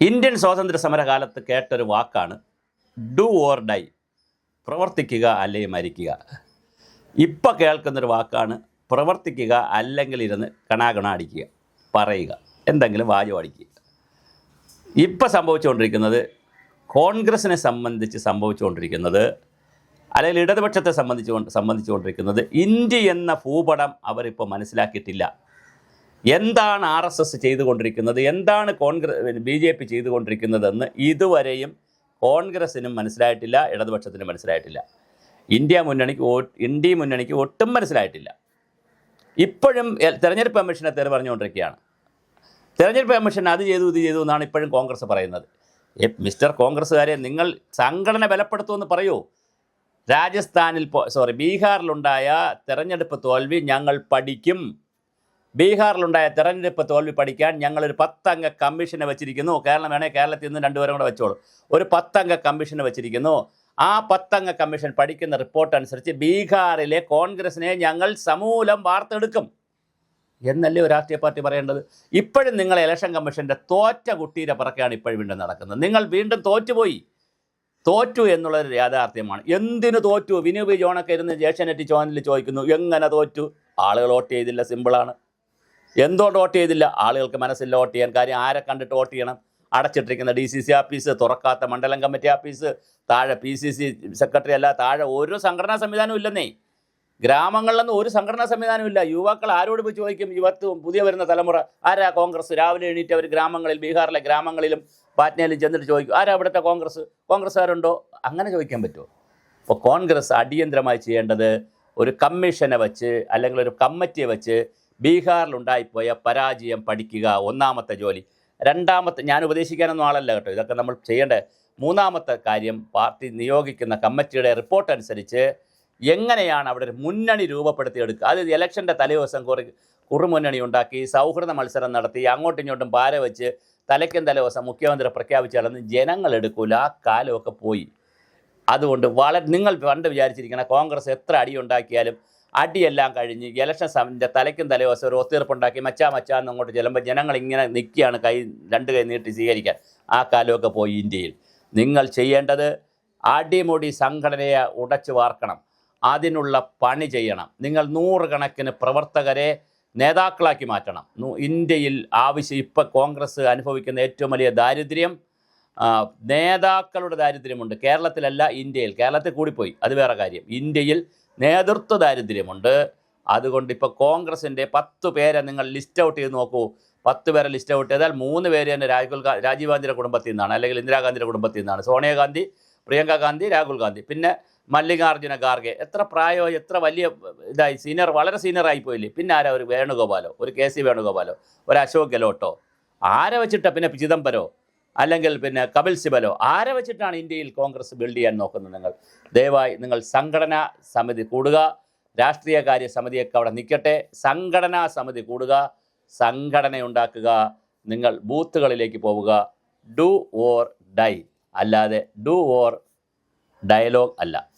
Indian സ്വാതന്ത്ര്യ സമരകാലത്ത് കേട്ടൊരു വാക്കാണ് ഡു ഓർ ഡൈ പ്രവർത്തിക്കുക അല്ലെങ്കിൽ മരിക്കുക. ഇപ്പം കേൾക്കുന്നൊരു വാക്കാണ് പ്രവർത്തിക്കുക അല്ലെങ്കിൽ ഇരുന്ന് കണാകണ അടിക്കുക. പറയുക. എന്തെങ്കിലും വാചകം അടിക്കുക. ഇപ്പോൾ സംഭവിച്ചുകൊണ്ടിരിക്കുന്നത് കോൺഗ്രസിനെ സംബന്ധിച്ച് സംഭവിച്ചുകൊണ്ടിരിക്കുന്നത് അല്ലെങ്കിൽ ഇടതുപക്ഷത്തെ സംബന്ധിച്ചുകൊണ്ട് സംബന്ധിച്ചുകൊണ്ടിരിക്കുന്നത് ഇന്ത്യ എന്ന ഭൂപടം അവരിപ്പോൾ മനസ്സിലാക്കിയിട്ടില്ല. എന്താണ് ആർ എസ് എസ് ചെയ്തുകൊണ്ടിരിക്കുന്നത്? എന്താണ് കോൺഗ്രസ് ബി ജെ പി ചെയ്തുകൊണ്ടിരിക്കുന്നതെന്ന് ഇതുവരെയും കോൺഗ്രസിനും മനസ്സിലായിട്ടില്ല ഇടതുപക്ഷത്തിനും മനസ്സിലായിട്ടില്ല. ഇന്ത്യ മുന്നണിക്ക് ഇന്ത്യ മുന്നണിക്ക് ഒട്ടും മനസ്സിലായിട്ടില്ല. ഇപ്പോഴും തെരഞ്ഞെടുപ്പ് കമ്മീഷനെ തെറി പറഞ്ഞുകൊണ്ടിരിക്കുകയാണ്. തെരഞ്ഞെടുപ്പ് കമ്മീഷൻ അത് ചെയ്തു ഇത് ചെയ്തു എന്നാണ് ഇപ്പോഴും കോൺഗ്രസ് പറയുന്നത്. മിസ്റ്റർ കോൺഗ്രസ്സുകാരെ നിങ്ങൾ സംഘടന ബലപ്പെടുത്തുമെന്ന് പറയൂ. രാജസ്ഥാനിൽ സോറി ബീഹാറിലുണ്ടായ തെരഞ്ഞെടുപ്പ് തോൽവി ഞങ്ങൾ പഠിക്കും. ബീഹാറിലുണ്ടായ തെരഞ്ഞെടുപ്പ് തോൽവി പഠിക്കാൻ ഞങ്ങളൊരു പത്തംഗ കമ്മീഷനെ വെച്ചിരിക്കുന്നു. കേരളം വേണേൽ കേരളത്തിൽ നിന്ന് രണ്ടുപേരും കൂടെ വെച്ചോളൂ. ഒരു പത്തംഗ കമ്മീഷനെ വെച്ചിരിക്കുന്നു. ആ പത്തംഗ കമ്മീഷൻ പഠിക്കുന്ന റിപ്പോർട്ട് അനുസരിച്ച് ബീഹാറിലെ കോൺഗ്രസിനെ ഞങ്ങൾ സമൂലം വാർത്തെടുക്കും. എന്നല്ലേ ഒരു രാഷ്ട്രീയ പാർട്ടി പറയേണ്ടത്? ഇപ്പോഴും നിങ്ങൾ ഇലക്ഷൻ കമ്മീഷന്റെ തോറ്റ കുട്ടീരെ പറക്കാണ് ഇപ്പോഴും വീണ്ടും നടക്കുന്നത്. നിങ്ങൾ വീണ്ടും തോറ്റുപോയി. തോറ്റു എന്നുള്ളൊരു യാഥാർത്ഥ്യമാണ്. എന്തിനു തോറ്റു? വിനൂപ് ജോണൊക്കെ ഇരുന്ന് ജേഷനെറ്റി ചാനലിൽ ചോദിക്കുന്നു എങ്ങനെ തോറ്റു? ആളുകൾ വോട്ട് ചെയ്തില്ല സിമ്പിളാണ്. എന്തുകൊണ്ട് വോട്ട് ചെയ്തില്ല? ആളുകൾക്ക് മനസ്സിൽ വോട്ട് ചെയ്യാൻ. കാര്യം ആരെ കണ്ടിട്ട് വോട്ട് ചെയ്യണം? അടച്ചിട്ടിരിക്കുന്ന ഡി സി സി ഓഫീസ് തുറക്കാത്ത മണ്ഡലം കമ്മിറ്റി ഓഫീസ് താഴെ പി സി സി സെക്രട്ടറി അല്ല താഴെ ഒരു സംഘടനാ സംവിധാനവും ഇല്ലെന്നേ. ഗ്രാമങ്ങളിലൊന്നും ഒരു സംഘടനാ സംവിധാനവും ഇല്ല. യുവാക്കൾ ആരോട് പോയി ചോദിക്കും? യുവത്വം പുതിയ വരുന്ന തലമുറ. ആരാ കോൺഗ്രസ്? രാവിലെ എണീറ്റ് അവർ ഗ്രാമങ്ങളിൽ ബീഹാറിലെ ഗ്രാമങ്ങളിലും പാറ്റ്നയിലും ചെന്നിട്ട് ചോദിക്കും ആരാ അവിടുത്തെ കോൺഗ്രസ്? കോൺഗ്രസ്സുകാരുണ്ടോ? അങ്ങനെ ചോദിക്കാൻ പറ്റുമോ? അപ്പോൾ കോൺഗ്രസ് അടിയന്തരമായി ചെയ്യേണ്ടത് ഒരു കമ്മീഷനെ വെച്ച് അല്ലെങ്കിൽ ഒരു കമ്മിറ്റിയെ വെച്ച് ബീഹാറിലുണ്ടായിപ്പോയ പരാജയം പഠിക്കുക ഒന്നാമത്തെ ജോലി. രണ്ടാമത്തെ ഞാൻ ഉപദേശിക്കാനൊന്നും ആളല്ല കേട്ടോ. ഇതൊക്കെ നമ്മൾ ചെയ്യേണ്ട മൂന്നാമത്തെ കാര്യം പാർട്ടി നിയോഗിക്കുന്ന കമ്മിറ്റിയുടെ റിപ്പോർട്ട് അനുസരിച്ച് എങ്ങനെയാണ് അവിടെ ഒരു മുന്നണി രൂപപ്പെടുത്തിയെടുക്കുക? അത് ഇലക്ഷന്റെ തലേദിവസം കുറി കുറുമുന്നണി ഉണ്ടാക്കി സൗഹൃദ മത്സരം നടത്തി അങ്ങോട്ടും ഇങ്ങോട്ടും പാര വെച്ച് തലയ്ക്കും തലേദിവസം മുഖ്യമന്ത്രി പ്രഖ്യാപിച്ചാലൊന്നും ജനങ്ങൾ എടുക്കൂല. ആ കാലമൊക്കെ പോയി. അതുകൊണ്ട് വളരെ നിങ്ങൾ പണ്ട് വിചാരിച്ചിരിക്കണം കോൺഗ്രസ് എത്ര അടി ഉണ്ടാക്കിയാലും അടിയെല്ലാം കഴിഞ്ഞ് ഇലക്ഷൻ സമയത്തെ തലയ്ക്കും തലേദിവസം ഒരു ഒത്തീർപ്പുണ്ടാക്കി മച്ചാ മച്ചാ എന്നങ്ങോട്ട് ചെല്ലുമ്പോൾ ജനങ്ങൾ ഇങ്ങനെ നിൽക്കുകയാണ് കൈ രണ്ട് കൈ നീട്ടി സ്വീകരിക്കാൻ. ആ കാലമൊക്കെ പോയി ഇന്ത്യയിൽ. നിങ്ങൾ ചെയ്യേണ്ടത് അടിമുടി സംഘടനയെ ഉടച്ചു വാർക്കണം. അതിനുള്ള പണി ചെയ്യണം. നിങ്ങൾ നൂറുകണക്കിന് പ്രവർത്തകരെ നേതാക്കളാക്കി മാറ്റണം. ഇന്ത്യയിൽ ആവശ്യം ഇപ്പം കോൺഗ്രസ് അനുഭവിക്കുന്ന ഏറ്റവും വലിയ ദാരിദ്ര്യം നേതാക്കളുടെ ദാരിദ്ര്യമുണ്ട്. കേരളത്തിലല്ല ഇന്ത്യയിൽ. കേരളത്തിൽ കൂടിപ്പോയി. അത് വേറെ കാര്യം. ഇന്ത്യയിൽ നേതൃത്വ ദാരിദ്ര്യമുണ്ട്. അതുകൊണ്ട് ഇപ്പോൾ കോൺഗ്രസിന്റെ പത്ത് പേരെ നിങ്ങൾ ലിസ്റ്റ് ഔട്ട് ചെയ്ത് നോക്കൂ. പത്ത് പേരെ ലിസ്റ്റ് ഔട്ട് ചെയ്താൽ മൂന്ന് പേര് തന്നെ രാഹുൽ രാജീവ് ഗാന്ധിയുടെ കുടുംബത്തിൽ നിന്നാണ്. അല്ലെങ്കിൽ ഇന്ദിരാഗാന്ധിയുടെ കുടുംബത്തിൽ നിന്നാണ്. സോണിയാഗാന്ധി പ്രിയങ്ക ഗാന്ധി രാഹുൽ ഗാന്ധി. പിന്നെ മല്ലികാർജുന ഖാർഗെ. എത്ര പ്രായോ എത്ര വലിയ ഇതായി സീനിയർ വളരെ സീനിയറായി പോയില്ലേ? പിന്നെ ആരാ ഒരു വേണുഗോപാലോ? ഒരു കെ സി വേണുഗോപാലോ? ഒരു അശോക് ഗെലോട്ടോ? ആരെ വെച്ചിട്ടാ പിന്നെ ചിദംബരോ? അല്ലെങ്കിൽ പിന്നെ കപിൽ സിബലോ ആരെ വെച്ചിട്ടാണ് ഇന്ത്യയിൽ കോൺഗ്രസ് ബിൽഡ് ചെയ്യാൻ നോക്കുന്നത് നിങ്ങൾ? ദയവായി നിങ്ങൾ സംഘടനാ സമിതി കൂടുക രാഷ്ട്രീയ രാഷ്ട്രീയകാര്യ സമിതിയൊക്കെ അവിടെ നിൽക്കട്ടെ. സംഘടനാ സമിതി കൂടുക സംഘടന ഉണ്ടാക്കുക നിങ്ങൾ ബൂത്തുകളിലേക്ക് പോവുക. ഡു ഓർ ഡൈ അല്ലാതെ ഡു ഓർ ഡയലോഗ് അല്ല.